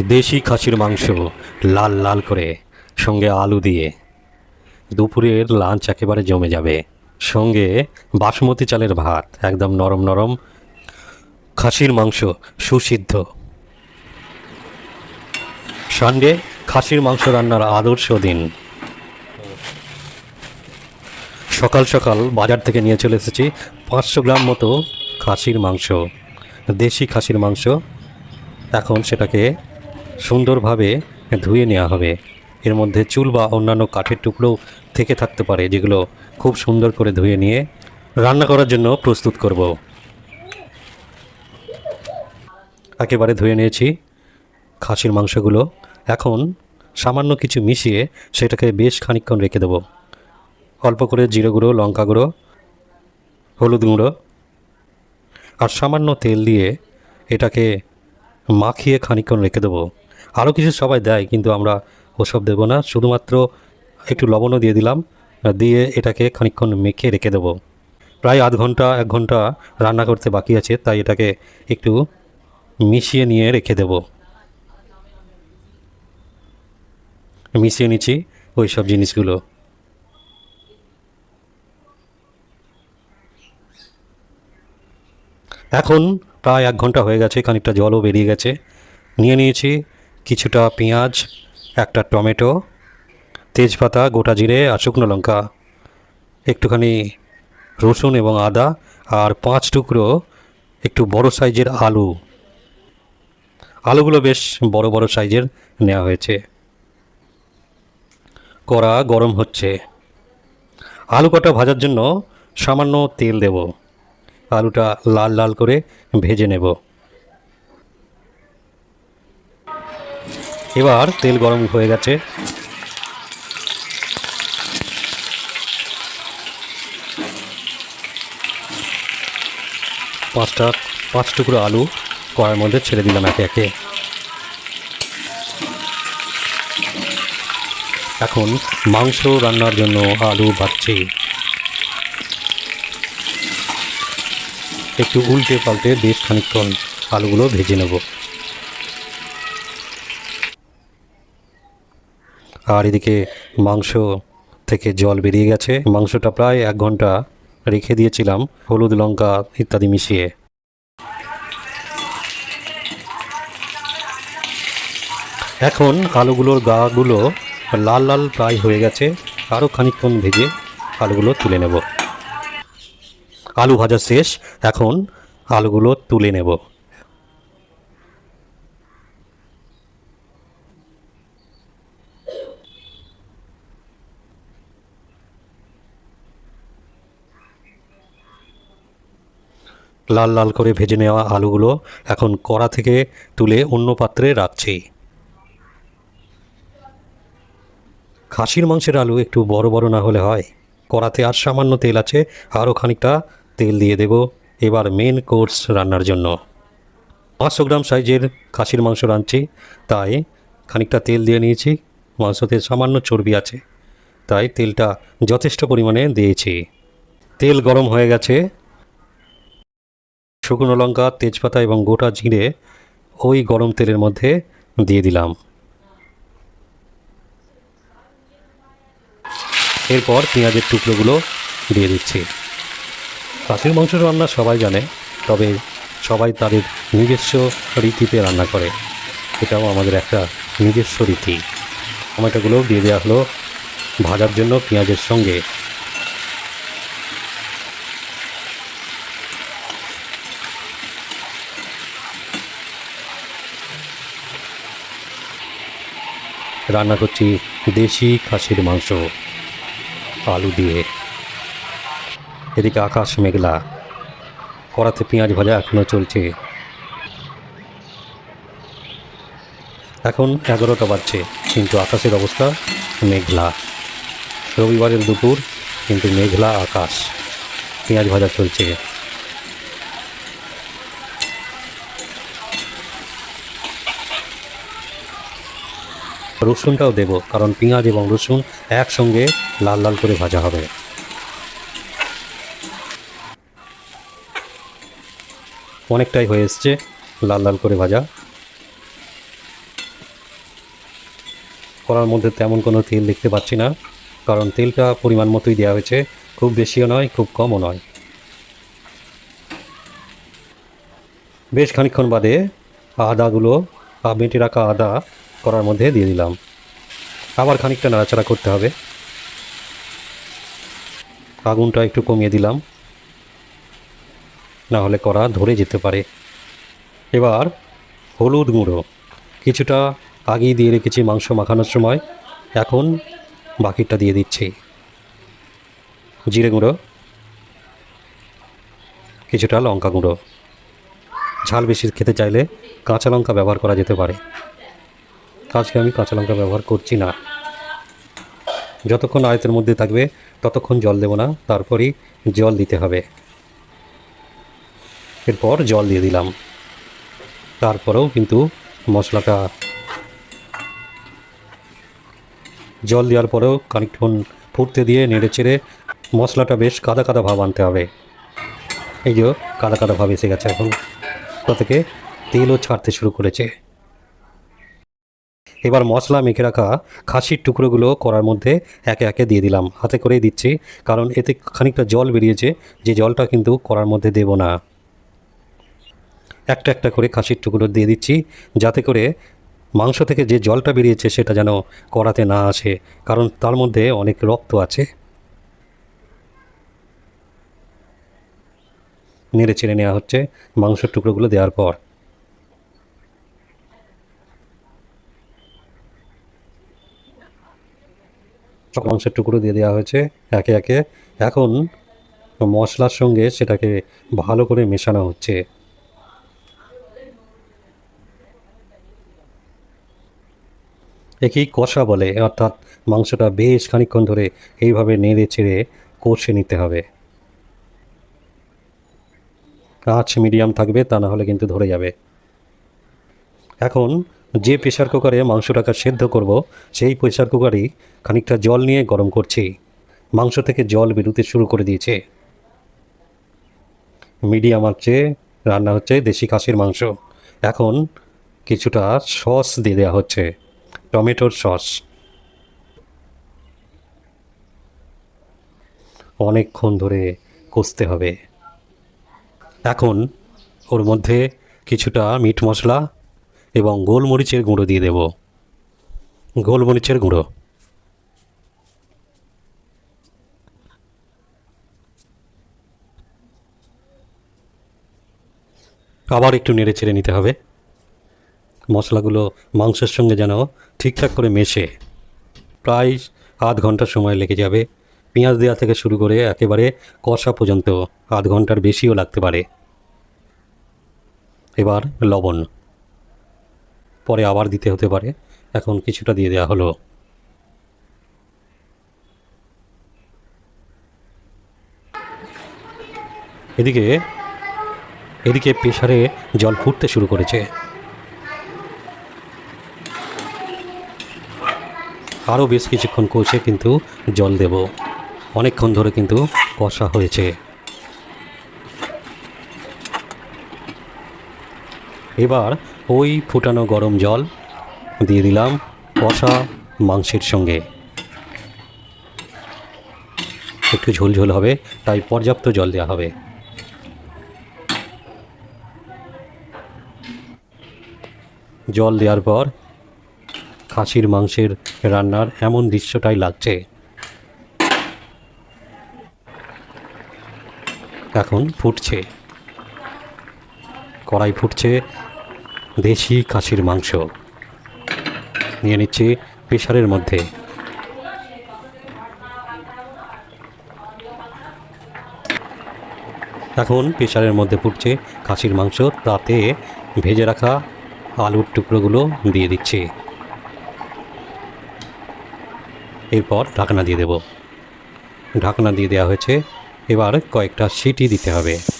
দেশি খাসির মাংস লাল লাল করে, সঙ্গে আলু দিয়ে। দুপুরের লাঞ্চ একেবারে জমে যাবে। সঙ্গে বাসমতি চালের ভাত, একদম নরম নরম খাসির মাংস সুসিদ্ধ। সানডে খাসির মাংস রান্নার আদর্শ দিন। সকাল সকাল বাজার থেকে নিয়ে চলে এসেছি পাঁচশো গ্রাম মতো খাসির মাংস, দেশি খাসির মাংস। এখন সেটাকে সুন্দরভাবে ধুয়ে নেওয়া হবে। এর মধ্যে চুল বা অন্যান্য কাঠের টুকরো থেকে থাকতে পারে, যেগুলো খুব সুন্দর করে ধুয়ে নিয়ে রান্না করার জন্য প্রস্তুত করব। একেবারে ধুয়ে নিয়েছি খাসির মাংসগুলো। এখন সামান্য কিছু মিশিয়ে সেটাকে বেশ খানিকক্ষণ রেখে দেবো। অল্প করে জিরে গুঁড়ো, লঙ্কা গুঁড়ো, হলুদ গুঁড়ো আর সামান্য তেল দিয়ে এটাকে মাখিয়ে খানিকক্ষণ রেখে দেবো। আরও কিছু সবাই দেয়, কিন্তু আমরা ওসব দেবো না। শুধুমাত্র একটু লবণও দিয়ে দিলাম দিয়ে এটাকে খানিকক্ষণ মেখে রেখে দেবো। প্রায় আধ ঘণ্টা, এক ঘণ্টা রান্না করতে বাকি আছে, তাই এটাকে একটু মিশিয়ে নিয়ে রেখে দেবো। মিশিয়ে নিচ্ছি ওই সব জিনিসগুলো। এখন প্রায় এক ঘণ্টা হয়ে গেছে, খানিকটা জলও বেরিয়ে গেছে। নিয়ে নিয়েছি কিছুটা পেঁয়াজ, একটা টমেটো, তেজপাতা, গোটা জিরে আর শুকনো লঙ্কা, একটুখানি রসুন এবং আদা আর পাঁচ টুকরো একটু বড় সাইজের আলু। আলুগুলো বেশ বড় বড় সাইজের নেওয়া হয়েছে। কড়া গরম হচ্ছে। আলু কটা ভাজার জন্য সামান্য তেল দেব। আলুটা লাল লাল করে ভেজে নেব। এবার তেল গরম হয়ে গেছে। পাঁচটা, পাঁচ টুকরো আলু কড়ার মধ্যে ছেড়ে দিলাম একে একে। এখন মাংস রান্নার জন্য আলু ভাজছি একটু উল্টে পাল্টে বেশ খানিকক্ষণ আলুগুলো ভেজে নেব। আর এদিকে মাংস থেকে জল বেরিয়ে গেছে। মাংসটা প্রায় এক ঘণ্টা রেখে দিয়েছিলাম, হলুদ, লঙ্কা ইত্যাদি মিশিয়ে। এখন আলুগুলোর গাগুলো লাল লাল প্রায় হয়ে গেছে। আরও খানিকক্ষণ ভেজে আলুগুলো তুলে নেব। আলু ভাজা শেষ, এখন আলুগুলো তুলে নেব। লাল লাল করে ভেজে নেওয়া আলুগুলো এখন কড়া থেকে তুলে অন্য পাত্রে রাখছি। খাসির মাংসের আলু একটু বড় বড় না হলে হয়। কড়াতে আর সামান্য তেল আছে, আরও খানিকটা তেল দিয়ে দেব। এবার মেন কোর্স রান্নার জন্য। পাঁচশো গ্রাম সাইজের খাসির মাংস রাঁধছি, তাই খানিকটা তেল দিয়ে নিয়েছি। মাংসতে সামান্য চর্বি আছে, তাই তেলটা যথেষ্ট পরিমাণে দিয়েছি। তেল গরম হয়ে গেছে শুকনো লঙ্কা, তেজপাতা এবং গোটা জিরে ওই গরম তেলের মধ্যে দিয়ে দিলাম। এরপর পেঁয়াজের টুকরোগুলো দিয়ে দিচ্ছি। খাসির মাংস রান্না সবাই জানে, তবে সবাই তাদের নিজস্ব রীতিতে রান্না করে। এটাও আমাদের একটা নিজস্ব রীতি। টমেটোগুলো দিয়ে দেওয়া হলো ভাজার জন্য পেঁয়াজের সঙ্গে। রান্না করছি দেশি খাসির মাংস, আলু দিয়ে। এদিকে আকাশ মেঘলা, কড়াতে পেঁয়াজ ভাজা এখনও চলছে। এখন এগারোটা বাজছে, কিন্তু আকাশের অবস্থা মেঘলা। রবিবারের দুপুর, কিন্তু মেঘলা আকাশ। পেঁয়াজ ভাজা চলছে। রসুনটাও দেব, কারণ পেঁয়াজ এবং রসুন একসঙ্গে লাল লাল করে ভাজা হবে। অনেকটাই হয়ে এসছে লাল লাল করে ভাজা। করার মধ্যে তেমন কোনো তেল দেখতে পাচ্ছি না, কারণ তেলটা পরিমাণ মতোই দেওয়া হয়েছে, খুব বেশিও নয়, খুব কমও নয়। বেশ খানিকক্ষণ বাদে আদাগুলো বেটে রাখা আদা কড়ার মধ্যে দিয়ে দিলাম। আবার খানিকটা নাড়াচাড়া করতে হবে। আগুনটা একটু কমিয়ে দিলাম। না হলে কড়া ধরে যেতে পারে। এবার হলুদ গুঁড়ো। কিছুটা আগেই দিয়ে রেখেছি মাংস মাখানোর সময়। এখন বাকিটা দিয়ে দিচ্ছি। জিরে গুঁড়ো। কিছুটা লঙ্কা গুঁড়ো। ঝাল বেশি খেতে চাইলে কাঁচা লঙ্কা ব্যবহার করা যেতে পারে। আজকে আমি কাঁচা লঙ্কা ব্যবহার করছি না। যতক্ষণ আয়তের মধ্যে থাকবে, ততক্ষণ জল দেব না, তারপরই জল দিতে হবে। এরপর জল দিয়ে দিলাম। তারপরেও কিন্তু মশলাটা জল দেওয়ার পরেও খানিকক্ষণ ফুটতে দিয়ে নেড়ে চেড়ে মশলাটা বেশ কাদা কাদা ভাব আনতে হবে। এই যে কাদা কাদা ভাব এসে গেছে এখন। তা থেকে তেলও ছাড়তে শুরু করেছে। এবার মশলা মেখে রাখা খাসির টুকরোগুলো করার মধ্যে একে একে দিয়ে দিলাম। হাতে করেই দিচ্ছি, কারণ এতে খানিকটা জল বেরিয়েছে, যে জলটা কিন্তু করার মধ্যে দেব না। একটা একটা করে খাসির টুকরো দিয়ে দিচ্ছি, যাতে করে মাংস থেকে যে জলটা বেরিয়েছে সেটা যেন কড়াতে না আসে, কারণ তার মধ্যে অনেক রক্ত আছে। নেড়ে চেড়ে নেওয়া হচ্ছে মাংসের টুকরোগুলো দেওয়ার পর। মাংসের টুকরো দিয়ে দেওয়া হয়েছে একে একে। এখন মশলার সঙ্গে সেটাকে ভালো করে মেশানো হচ্ছে। একেই কষা বলে, অর্থাৎ মাংসটা বেশ খানিকক্ষণ ধরে এইভাবে নেড়ে চেড়ে কষে নিতে হবে। আঁচ মিডিয়াম থাকবে, তা না হলে কিন্তু ধরে যাবে। এখন যে প্রেশার কুকারে মাংসটাকে সেদ্ধ করব, সেই প্রেশার কুকারই খানিকটা জল নিয়ে গরম করছি। মাংস থেকে জল বেরোতে শুরু করে দিয়েছে। মিডিয়াম আঁচে রান্না হচ্ছে দেশি খাসির মাংস। এখন কিছুটা সস দিয়ে দেওয়া হচ্ছে, টমেটোর সস অনেকক্ষণ ধরে কষতে হবে। এখন ওর মধ্যে কিছুটা মিট মশলা এবং গোলমরিচের গুঁড়ো দিয়ে দেব। গোলমরিচের গুঁড়ো। আবার একটু নেড়ে ছেড়ে নিতে হবে। মশলাগুলো মাংসের সঙ্গে যেন ঠিকঠাক করে মেশে। প্রায় আধ ঘণ্টা সময় লেগে যাবে। পেঁয়াজ দেওয়া থেকে শুরু করে একেবারে কষা পর্যন্ত আধ ঘণ্টার বেশিও লাগতে পারে। এবার লবণ। পরে আবার দিতে হতে পারে। এখন কিছুটা দিয়ে দেওয়া হলো। এদিকে এদিকে প্রেশারে জল ফুটতে শুরু করেছে। আরও বেশ কিছুক্ষণ কষে কিন্তু জল দেব। অনেকক্ষণ ধরে কিন্তু কষা হয়েছে। এবার ওই ফুটানো গরম জল দিয়ে দিলাম কষা মাংসের সঙ্গে। একটু ঝোলঝোল হবে, তাই পর্যাপ্ত জল দেওয়া হবে। জল দেওয়ার পর খাসির মাংসের রান্নার এমন দৃশ্যটাই লাগছে। এখন ফুটছে। কড়াই ফুটছে দেশি খাসির মাংস। নিয়ে নিচ্ছি প্রেশারের মধ্যে। এখন প্রেশারের মধ্যে ফুটছে খাসির মাংস। তাতে ভেজে রাখা আলুর টুকরোগুলো দিয়ে দিচ্ছি। এরপর ঢাকনা দিয়ে দেব। ঢাকনা দিয়ে দেওয়া হয়েছে। এবার কয়েকটা সিটি দিতে হবে।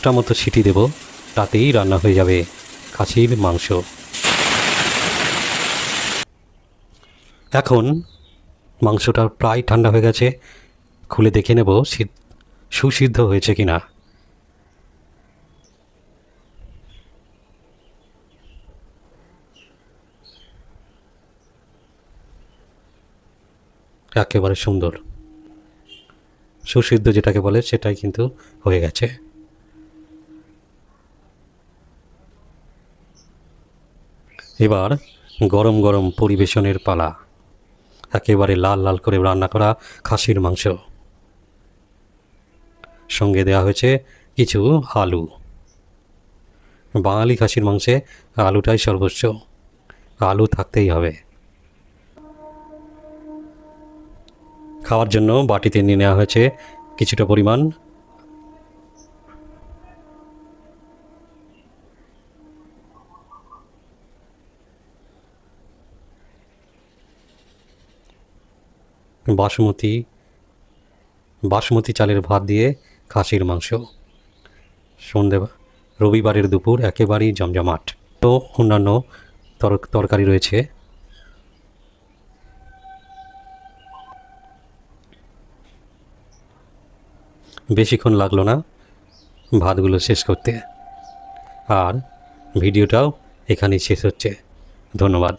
সাতটা মতো সিটি দেব, তাতেই রান্না হয়ে যাবে খাসির মাংস। এখন মাংসটা প্রায় ঠান্ডা হয়ে গেছে, খুলে দেখে নেব সুসিদ্ধ হয়েছে কি না একেবারে সুন্দর। সুসিদ্ধ যেটাকে বলে সেটাই কিন্তু হয়ে গেছে। এবার গরম গরম পরিবেশনের পালা। একেবারে লাল লাল করে রান্না করা খাসির মাংস। সঙ্গে দেওয়া হয়েছে কিছু আলু। বাঙালি খাসির মাংসে আলুটাই সর্বোচ্চ। আলু থাকতেই হবে। খাওয়ার জন্য বাটিতে নিয়ে নেওয়া হয়েছে কিছুটা পরিমাণ বাসমতি বাসমতি চালের ভাত দিয়ে খাসির মাংস। সন্ধে, রবিবারের দুপুর একেবারেই জমজমাট। তো অন্যান্য তর তরকারি রয়েছে। বেশিক্ষণ লাগল না ভাতগুলো শেষ করতে। আর ভিডিওটাও এখানেই শেষ হচ্ছে। ধন্যবাদ।